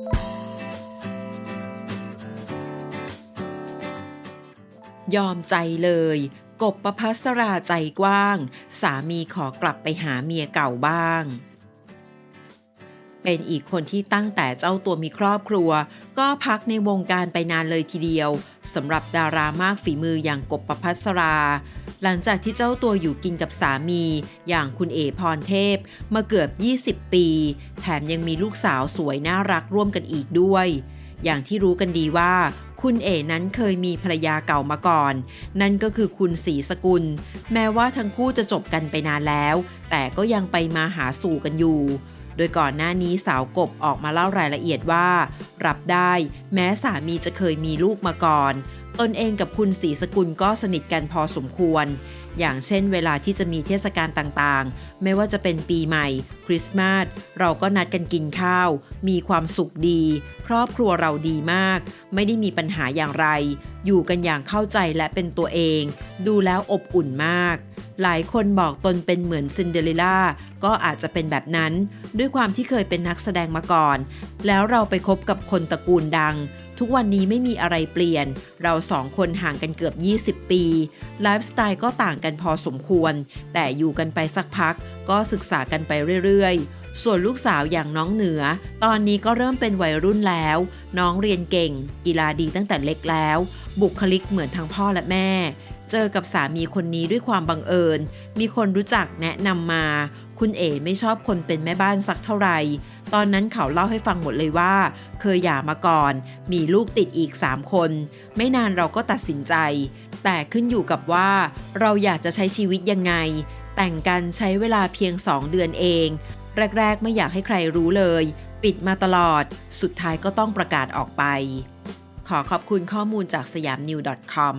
ยอมใจเลย กบประพัสราใจกว้าง สามีขอกลับไปหาเมียเก่าบ้าง เป็นอีกคนที่ตั้งแต่เจ้าตัวมีครอบครัว ก็พักในวงการไปนานเลยทีเดียวสำหรับดารามากฝีมืออย่างกบประพัสรา หลังจากที่เจ้าตัวอยู่กินกับสามี อย่างคุณเอพรเทพ มาเกือบ 20 ปี แถมยังมีลูกสาวสวยน่ารักร่วมกันอีกด้วย อย่างที่รู้กันดีว่า คุณเอ๋นั้นเคยมีภรรยาเก่ามาก่อน นั่นก็คือคุณศรีสกุล แม้ว่าทั้งคู่จะจบกันไปนานแล้ว แต่ก็ยังไปมาหาสู่กันอยู่โดยก่อนหน้านี้สาวกบออกมาเล่ารายละเอียดว่า รับได้ แม้สามีจะเคยมีลูกมาก่อน ตนเองกับคุณศรีสกุลก็สนิทกันพอสมควร อย่างเช่นเวลาที่จะมีเทศกาลต่างๆ ไม่ว่าจะเป็นปีใหม่ คริสต์มาส เราก็นัดกันกินข้าว มีความสุขดี ครอบครัวเราดีมาก ไม่ได้มีปัญหาอย่างไร อยู่กันอย่างเข้าใจและเป็นตัวเอง ดูแล้วอบอุ่นมาก หลายคนบอกตนเป็นเหมือนซินเดอเรลล่าก็อาจจะเป็นแบบนั้น ด้วยความที่เคยเป็นนักแสดงมาก่อน แล้วเราไปคบกับคนตระกูลดัง ทุกวันนี้ไม่มีอะไรเปลี่ยน เราสองคนห่างกันเกือบ 20 ปีไลฟ์สไตล์ก็ต่างกันพอสมควร แต่อยู่กันไปสักพัก ก็ศึกษากันไปเรื่อยๆ ส่วนลูกสาวอย่างน้องเหนือ ตอนนี้ก็เริ่มเป็นวัยรุ่นแล้ว น้องเรียนเก่ง กีฬาดีตั้งแต่เล็กแล้ว บุคลิกเหมือนทั้งพ่อและแม่ เจอกับสามีคนนี้ด้วยความบังเอิญ มีคนรู้จักแนะนำมา คุณเอ๋ไม่ชอบคนเป็นแม่บ้านสักเท่าไหร่ ตอนนั้นเขาเล่าให้ฟังหมดเลยว่า เคยหย่ามาก่อน มีลูกติดอีก 3 คน ไม่นานเราก็ตัดสินใจ แต่ขึ้นอยู่กับว่าเราอยากจะใช้ชีวิตยังไง แต่งกันใช้เวลาเพียง 2 เดือนเอง แรก ๆ ไม่อยากให้ใครรู้เลย ปิดมาตลอด สุดท้ายก็ต้องประกาศออกไป ขอขอบคุณข้อมูลจากสยามนิว .com